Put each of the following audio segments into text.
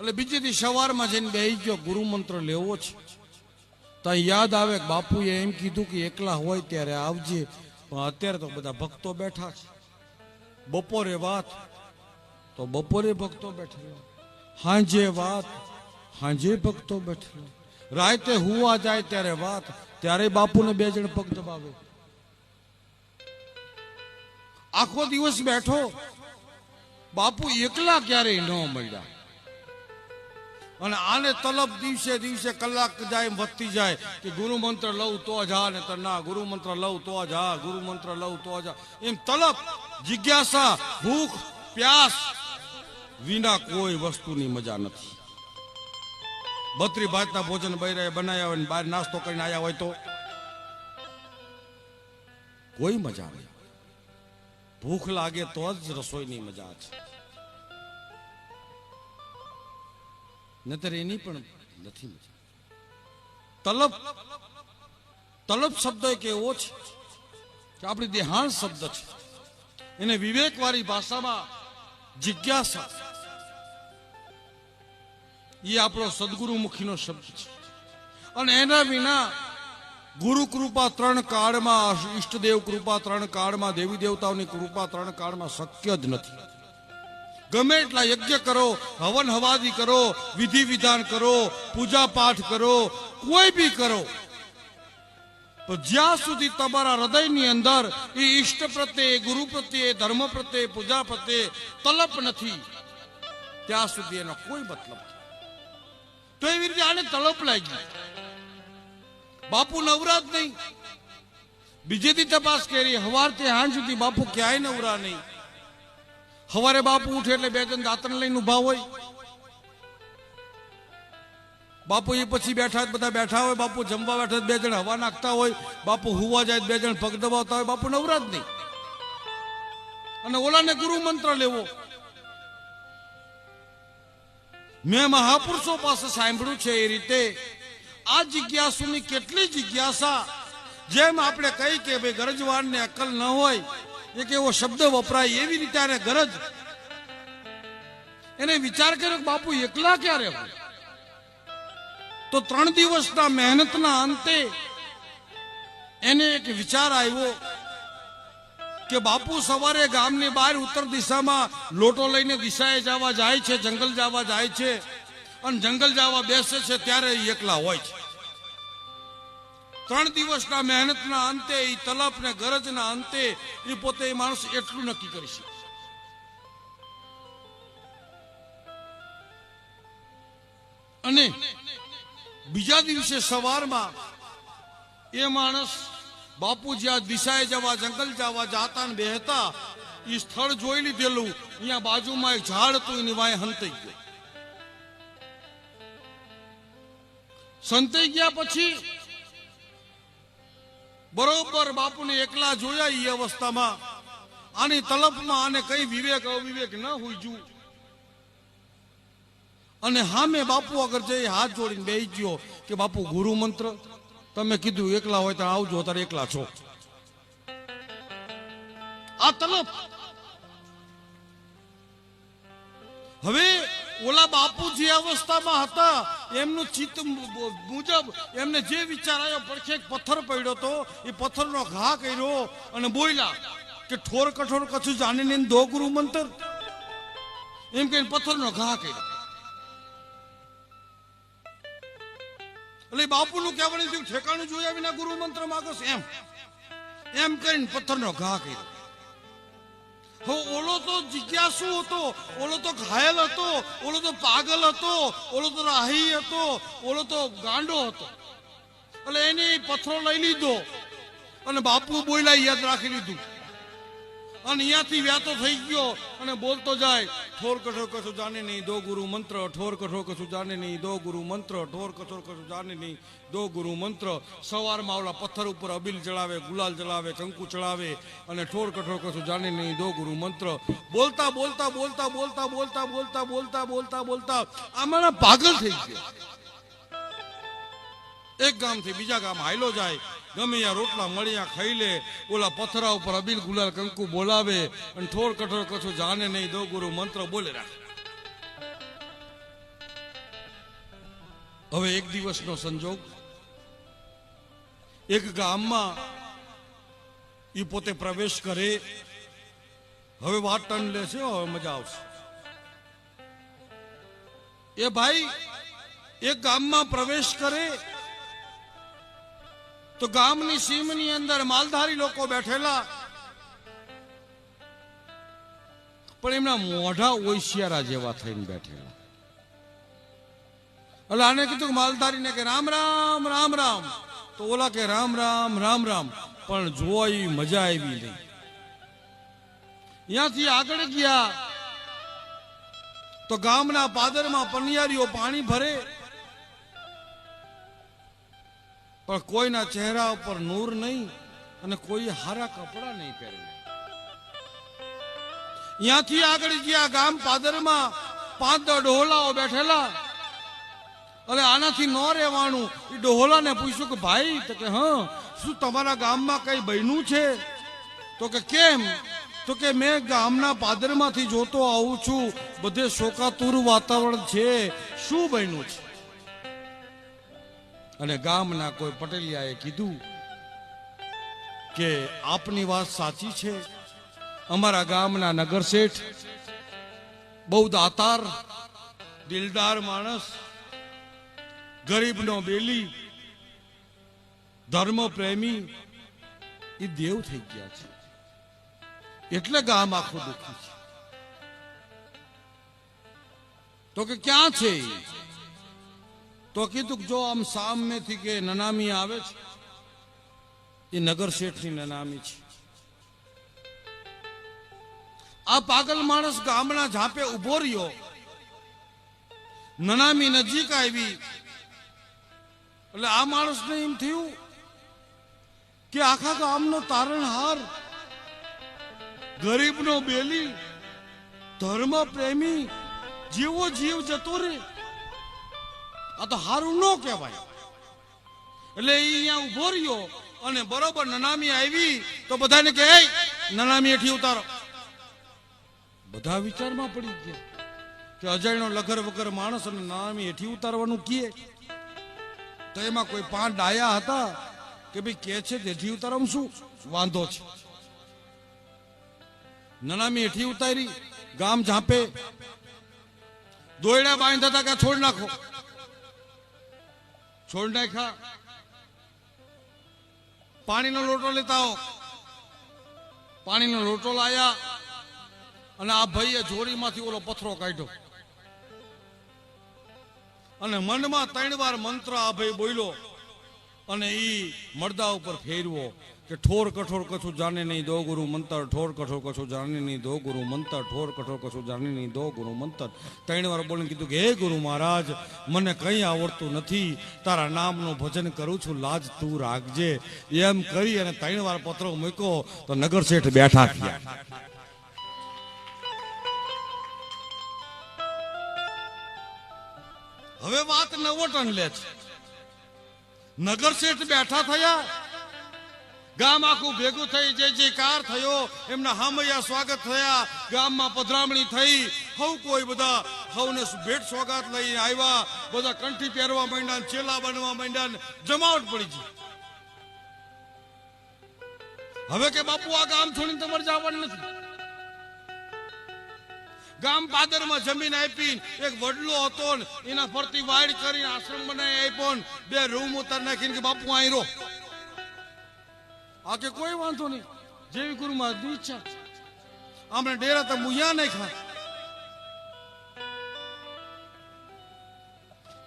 એટલે બીજે દી સવારમાં જઈને બે ગયો ગુરુ મંત્ર લેવો છે. ત્યાં યાદ આવે બાપુએ એમ કીધું કે એકલા હોય ત્યારે આવજે. પણ અત્યારે તો બધા ભક્તો બેઠા છે. બપોરે વાત. તો બપોરે ભક્તો બેઠેલા. હાંજે વાત. હાંજે ભક્તો બેઠેલા. રાતે હુવા જાય ત્યારે વાત. ત્યારે બાપુને બે જણ પગ દબાવે. આખો દિવસ બેઠો. બાપુ એકલા ક્યારેય ન મળ્યા. અને આને તલબ દિવસે દિવસે કલાક જાય વધતી જાય કે ગુરુ મંત્ર લઉં તો જા ને તો ના, ગુરુ મંત્ર લઉં તો જા ગુરુ મંત્ર લઉં તો જા એમ તલબ, જિજ્ઞાસા, ભૂખ, પ્યાસ વિના કોઈ વસ્તુની મજા નથી. બત્રી ભાતના ભોજન બૈરાએ બનાવ્યા હોય ને બહાર નાસ્તો કરીને આવ્યા હોય તો કોઈ મજા નહીં. ભૂખ લાગે તો જ રસોઈની મજા છે. નતર એની પણ નથી તલબ તલબ શબ્દ એક એવો છે કે આપણી દેહાણ શબ્દ છે. એને વિવેકવાળી ભાષામાં જિજ્ઞાસા. એ આપણો સદગુરુમુખીનો શબ્દ છે. અને એના વિના ગુરુ કૃપા ત્રણ કાળમાં, ઈષ્ટદેવ કૃપા ત્રણ કાળમાં, દેવી દેવતાઓની કૃપા ત્રણ કાળમાં શક્ય જ નથી. ગમે એટલા યજ્ઞ કરો, હવન હવાદી કરો, વિધિ વિધાન કરો, પૂજા પાઠ કરો, કોઈ બી કરો. તો જ્યાં સુધી તમારા હૃદયની અંદર એ ઈષ્ટ પ્રત્યે, ગુરુ પ્રત્યે, ધર્મ પ્રત્યે, પૂજા પ્રત્યે તલપ નથી, ત્યાં સુધી એનો કોઈ મતલબ તો એવી રીતે આને તલપ લાગી. બાપુ નવરાત નહીં. બીજેથી તપાસ કરી હવારથી હાંજ સુધી બાપુ ક્યાંય નવરા નહીં. હવારે બાપુ ઉઠે એટલે બે જણ દાંતણ લઈને ઊભા હોય. બાપુ એ પછી બેઠા બધા બેઠા હોય, બાપુ જમવા બેઠા બે જણ હવા નાખતા હોય, બાપુ હુવા જાય, બે જણ પગ દબાવતા હોય, બાપુ નવરાત નહીં. અને ઓલાને ગુરુ મંત્ર લેવો. મેં મહાપુરુષો પાસે સાંભળ્યું છે એ રીતે, આ જિજ્ઞાસુની કેટલી જિજ્ઞાસા, જેમ આપણે કહી કે ભાઈ ગરજવાનને અકલ ન હોય એક એવો શબ્દ વપરાય એવી રીતે આને ગરજ. એને વિચાર કર્યો કે બાપુ, એકલા ક્યારે હોય? તો ત્રણ દિવસના મહેનતના અંતે એને એક વિચાર આવ્યો કે બાપુ, સવારે ગામની બહાર ઉત્તર દિશામાં લોટો લઈને દિશાએ જવા જાય છે, જંગલ જવા જાય છે. અને જંગલ જવા બેસે છે ત્યારે એકલા હોય છે. ત્રણ દિવસના મહેનતના અંતે એ તલપ ને ગરજના અંતે એ પોતે એ માણસ એટલું નક્કી કરી શકે. અને બીજા દિવસે સવારમાં એ માણસ બાપુ જ્યાં દિશાએ જવા, જંગલ જવા જાતા ને બેહતા એ સ્થળ જોઈ લીધેલું અહીંયા બાજુમાં એક ઝાડ હતું, એની વાય હંતાઈ ગયો. સંતાઈ ગયા પછી બરોબર બાપુને એકલા જોયા એ અવસ્થામાં. આની તલપમાં આને કઈ વિવેક, અવિવેક ન હુજ્યું. અને હા મેં બાપુ આગળ જઈ હાથ જોડીને બે ગયો કે, બાપુ, ગુરુ મંત્ર? તમે કીધું એકલા હોય તો આવજો તારે એકલા છો. આ તલપ. હવે ઓલા બાપુ જે અવસ્થામાં હતા, એમનું ચિત્ત મુજબ એમને જે વિચાર આવ્યો પડખે એક પથ્થર પડ્યો હતો એ પથ્થરનો ઘા કર્યો અને બોલ્યા કે ઠોર કઠોર કછું જાણીને દો ગુરુ મંત્ર. એમ કહીને પથ્થરનો ઘા કર્યો. એટલે બાપુનું કહેવાનું થયું ઠેકાણું જોયા વિના ગુરુ મંત્ર માગો એમ. એમ કરીને પથ્થરનો ઘા કર્યો. ઓલો તો જિજ્ઞાસુ હતો, ઓલો તો ઘાયલ હતો, ઓલો તો પાગલ હતો, ઓલો તો રાહી હતો, ઓલો તો ગાંડો હતો. એટલે એને પથ્થરો લઈ લીધો અને બાપુ બોલ્યા, યાદ રાખી લીધું. અને અહીંયાથી વ્યાતો થઈ ગયો અને બોલતો જાય ઠોર કઠોર કશું જાણે નહીં, દો ગુરુ મંત્ર, ઠોર કઠોર કશું જાણે નહીં, દો ગુરુ મંત્ર, ઠોર કઠોર કશું જાણે નહીં, દો ગુરુ મંત્ર. સવારમાં ઓલા પથ્થર ઉપર અબીલ ચડાવે, ગુલાલ ચડાવે કંકુ ચડાવે અને ઠોર કઠોર કશું જાણે નહીં, દો ગુરુ મંત્ર. બોલતા બોલતા બોલતા બોલતા બોલતા બોલતા બોલતા બોલતા બોલતા આમાં પાગલ થઈ ગયો. એક ગામથી બીજા ગામ હાયલો જાય ગમે ત્યાં રોટલા મળ્યા, ખાઈ લે, ઓલા પથરા ઉપર અબીલ ગુલાલ કંકુ બોલાવે અને ઠોર કઠોર કશું જાણે નહીં દો ગુરુ મંત્ર બોલે રાખે. હવે એક દિવસનો સંજોગ. એક ગામમાં એ પોતે પ્રવેશ કરે. હવે વાત ટન લેશે હવે મજા આવશે. એ ભાઈ, એક ગામમાં પ્રવેશ કરે. તો ગામની સીમની અંદર માલધારી લોકો બેઠેલા. પણ એમના મોઢા ઓશિયારા જેવા થઈને બેઠેલા. એટલે આને કીધું કે માલધારીને કે રામ રામ રામ રામ. તો ઓલા કે રામ રામ રામ રામ. પણ જોઈ મજા આવી નહીં. ત્યાંથી આગળ ગયા. તો ગામના પાદરમાં પનિયારીઓ પાણી ભરે. પણ કોઈના ચહેરા ઉપર નૂર નહીં અને કોઈ હારા કપડા નહીં પહેરે. ત્યાંથી આગળ ગયા ગામ પાદરમાં પાંચ ડોહલાઓ બેઠેલા, અરે આનાથી ન રહેવાનું. એ ડોહલાને પૂછ્યું કે, ભાઈ, તો કે, હા, શું તમારા ગામમાં કઈ બન્યું છે? તો કે, કેમ? તો કે, મેં ગામના પાદરમાંથી જોતો આવું છું. બધે શોકાતુર વાતાવરણ છે. શું બન્યું છે? અને ગામના કોઈ પટેલિયાએ કીધું કે આપની વાત સાચી છે. અમારા ગામના નગર શેઠ બહુ દાતાર દિલદાર માણસ, ગરીબનો બેલી ધર્મ પ્રેમી એ દેવ થઈ ગયા છે. એટલે ગામ આખું દુઃખી છે. તો કે ક્યાં છે? તો કીધું જો આમ સામેથી કે નનામી આવે છે, એ નગર શેઠની નનામી છે. આ પાગલ માણસ ગામના ઝાપે ઊભો રહ્યો. નનામી નજીક આવી. એટલે આ માણસને એમ થયું કે આખા ગામનો તારણહાર, ગરીબનો બેલી ધર્મ પ્રેમી જેવો જીવ જતો રે આ તો હારું ન કહેવાય. એટલે એ અહીંયા ઊભો રહ્યો અને બરોબર નનામી આવી તો બધાને કે "એય, નનામી એઠી ઉતારો. બધા વિચારમાં પડી ગયા કે અજયનો લગર વગર માણસ અને નનામી એઠી ઉતારવાનું કીએ. તો એમાં કોઈ પાંચ ડાયા હતા કે ભાઈ કે છે જેઠી ઉતારવામાં શું? વાંધો છે. નનામી એઠી ઉતારી ગામ ઝાંપે. દોયડા બાંધતા હતા કે છોડ નાખો? છોડ નાખ્યા. પાણીનો લોટો લેતા હો પાણીનો લોટો લાયા અને આ ભાઈએ જોડીમાંથી ઓલો પથરો કાઢ્યો. અને મનમાં ત્રણ વાર મંત્ર આ ભાઈ બોલ્યો અને ઈ મરદા ઉપર ફેરવો કે ઠોર કઠોર કશું જાણે નહીં, દો ગુરુ મંતર, ઠોર કઠોર કશું જાણે નહીં, દો ગુરુ મંતર, ઠોર કઠોર કશું જાણે નહીં, દો ગુરુ મંતર. ત્રણ વાર બોલીને કીધું કે, હે ગુરુ મહારાજ, મને કંઈ આવડતું નથી, તારા નામનું ભજન કરું છું, લાજ તું રાખજે. એમ કરી અને ત્રણ વાર પત્રો મૂક્યો, તો નગર શેઠ બેઠા થયા. હવે વાત નવોટન લે છે. નગર શેઠ બેઠા થયા ગામ આખું ભેગું થઈ જે જયકાર થયો એમના હામૈયા સ્વાગત થયા ગામમાં પધરામણી થઈ હવ કોઈ બધા હવને ભેટ સ્વાગત લઈને આવ્યા બધા કંઠી પહેરવા માંડ્યા ચેલા બનવા માંડ્યા જમાવટ પડી ગઈ હવે કે બાપુ આ ગામ છોડીને તમારે જવાનું નથી। ગામ પાદરમાં જમીન આપી એક વડલો હતો એના ફરતી વાડ કરી આશ્રમ બનાવી આપ્યો બે રૂમ ઉતાર નાખીને કે, બાપુ, અહીં રહો. આ કે કોઈ વાંધો નહીં. જેવી ગુરુ મહારાજની ઈચ્છા આમને ડેરા તો મુયા નહીં ખા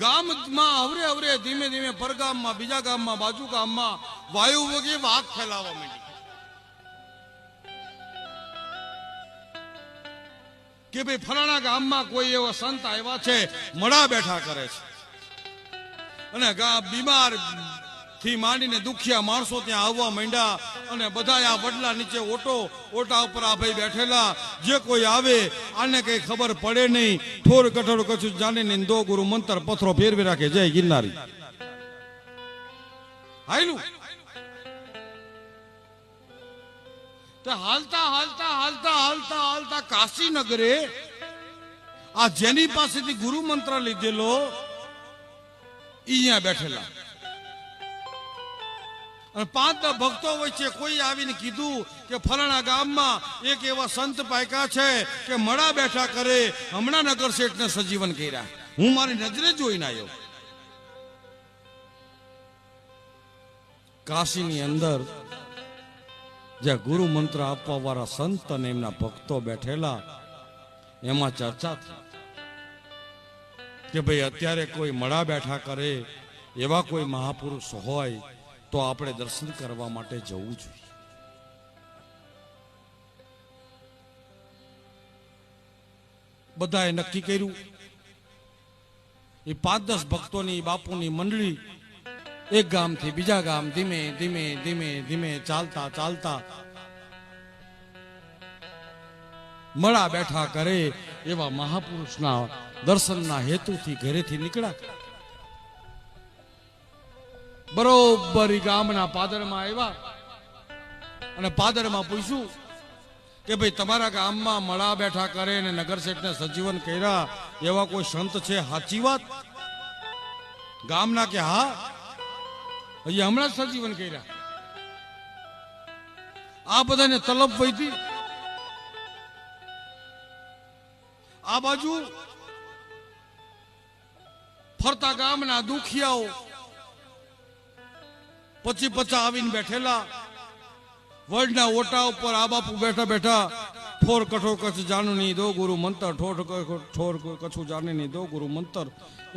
ગામમાં અવરે અવરે ધીમે ધીમે પરગામમાં, બીજા ગામમાં, બાજુ ગામમાં વાયુ વગે વાત ફેલાવા માંડી કે ભાઈ ફલાણા ગામમાં કોઈ એવો સંત આવ્યા છે મળા બેઠા કરે છે. અને બીમારથી માંડીને દુખિયા માણસો ત્યાં આવવા માંડ્યા અને બધા આ વડલા નીચે ઓટો, ઓટા ઉપર આ ભાઈ બેઠેલા. જે કોઈ આવે, આને કઈ ખબર પડે નહીં. થોર કઠોર કછું જાણે નહીં. દો ગુરુ મંતર પથરો ફેરવી રાખે. જય ગિરનારી. હાયલું? હાલતા હાલતા હાલતા હાલતા હાલતા કાશીનગરે આ જેની પાસેથી ગુરુ મંત્ર લીધેલો અહીંયા બેઠેલા. અને પાંચ ભક્તો વચ્ચે કોઈ આવીને કીધું કે ફલાણા ગામમાં એક એવા સંત પાયકા છે કે મળા બેઠા કરે, હમણાં નગર શેઠને સજીવન કર્યા. હું મારી નજરે જોઈને આવ્યો કાશીની અંદર જ્યાં ગુરુ મંત્ર આપવા વાળા સંત અને એમના ભક્તો બેઠેલા, એમાં ચર્ચા થઈ કે ભાઈ અત્યારે કોઈ મળા બેઠા કરે, એવા કોઈ મહાપુરુષ હોય, તો આપણે દર્શન કરવા માટે જવું જોઈએ. બધાએ નક્કી કર્યું, એ પાંચ દસ ભક્તોની, બાપુની મંડળી એક ગામથી બીજા ગામ ધીમે ધીમે ધીમે ધીમે ચાલતા ચાલતા મળા બેઠા કરે એવા મહાપુરુષના દર્શનના હેતુથી ઘરેથી નીકળ્યા બરોબર ગામના પાદરમાં આવ્યા અને પાદરમાં પૂછ્યું કે ભાઈ તમારા ગામમાં મળા બેઠા કરે અને નગર શેઠને સજીવન કર્યા, એવા કોઈ સંત છે? સાચી વાત? ગામના કે હા? હજી હમણાં સજીવન કર્યા. આ બધાને તલબ વહીતી આ બાજુ ફરતા ગામના દુખિયાઓ પછી પચા આવીને બેઠેલા. વડના ઓટા ઉપર આ બાપુ બેઠા બેઠા ઠોર કઠોર કચ્છ જાનની દો ગુરુ મંતર, ઠોર ઠોર કછું જાણે નહીં દો ગુરુ મંતર.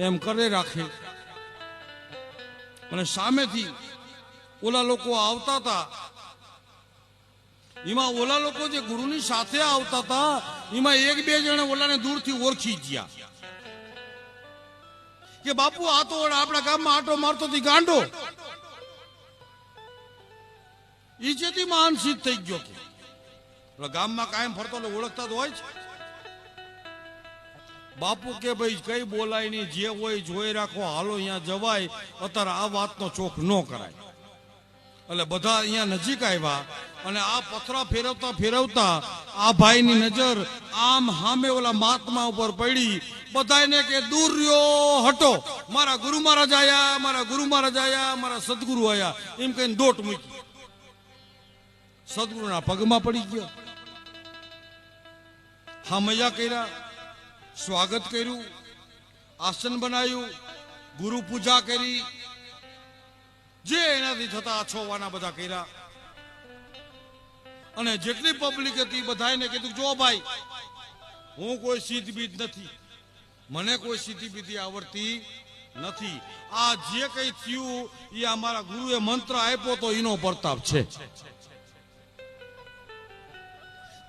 એમ કરે રાખે. અને સામેથી ઓલા લોકો આવતા હતા. એમાં ઓલા લોકો જે ગુરુની સાથે આવતા હતા, એમાં એક બે જણા ઓલાને દૂરથી ઓળખી ગયા. કે બાપુ, આ તો આપણા ગામમાં આટો મારતો હતી ગાંડો. ઈ જેથી મહાન સિદ્ધ થઈ ગયો ગામમાં કાયમ ફરતો ઓળખતા તો હોય જ. બાપુ કે ભાઈ, કઈ બોલાય નહીં, જે હોય જોઈ રાખો, હાલો અહીંયા જવાય. અત્યારે આ વાતનો ચોખ ન કરાય. એટલે બધા અહીંયા નજીક આવ્યા અને આ પથરા ફેરવતા ફેરવતા આ ભાઈની નજર આમ હામે ઓલા મહાત્મા ઉપર પડી. બધાને કે, દૂર રહ્યો, હટો. મારા ગુરુ મહારાજ આયા, મારા ગુરુ મહારાજ આયા, મારા સદગુરુ આયા. એમ કહીને દોટ મૂકી. સદગુરુના પગમાં પડી ગયો. હા મજા કર્યા. સ્વાગત કર્યું, આસન બનાવ્યું ગુરુ પૂજા કરી. જે એનાથી થતા અછોવાના બધા કર્યા. અને જેટલી પબ્લિક હતી બધાને કીધું, જો ભાઈ, હું કોઈ સીધ બીજ નથી. મને કોઈ સીધી બીધી આવડતી નથી. આ જે કઈ થયું, એ અમારા ગુરુએ મંત્ર આપ્યો તો એનો પ્રતાપ છે.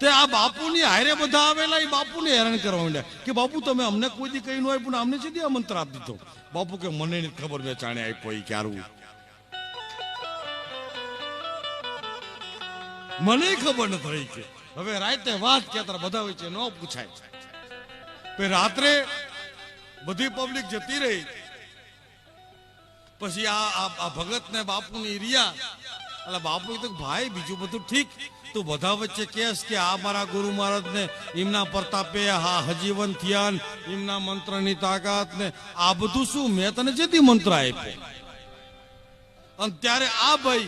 તે આ બાપુની હારે બધા આવેલા, એ બાપુને હેરાન કરવા માંડ્યા. કે બાપુ, તમે અમને કોઈ દી કઈ ન આપ્યું ને અમને સીધી આ મંત્ર આપી દીધો? બાપુ કે, મને નથી ખબર મેં જાણે આપ્યો એ ક્યારું. મને ખબર નથી પડી કે. હવે રાતે વાત કે બધા હોય છે, ન પૂછાય. પછી રાત્રે બધી પબ્લિક જતી રહી. પછી આ ભગત ને બાપુ ની રિયા. એટલે બાપુ કીધું, ભાઈ, બીજું બધું ઠીક. તું બધા વચ્ચે કેસ કે આ મારા ગુરુ મહારાજ ને એમના પ્રતાપે હા હજીવન થયા એમના એમના મંત્રની તાકાત ને આ બધું શું મેં તને જેથી મંત્ર આપ્યો? અને ત્યારે આ ભાઈ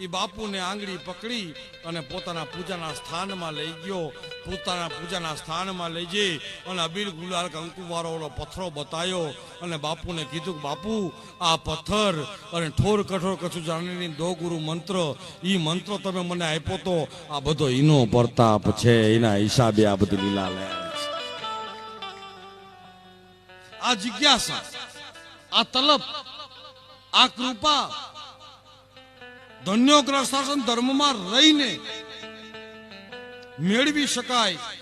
એ બાપુને આંગળી પકડી અને પોતાના પૂજાના સ્થાનમાં લઈ ગયો. પોતાના પૂજાના સ્થાનમાં લઈ જઈ અને અબીલ ગુલાલ કંકુવાળો પથ્થરો બતાવ્યો અને બાપુને કીધું બાપુ, આ પથ્થર અને ઠોર કઠોર કછું જાણીની દો ગુરુ મંત્ર, ઈ મંત્ર તમે મને આપ્યો તો આ બધો એનો પ્રતાપ છે, એના હિસાબે આ બધી લીલા લે આ જિજ્ઞાસા, આ તલબ, આ કૃપા ધન્યોગ્રહ શાસન ધર્મમાં રહીને મેળવી શકાય.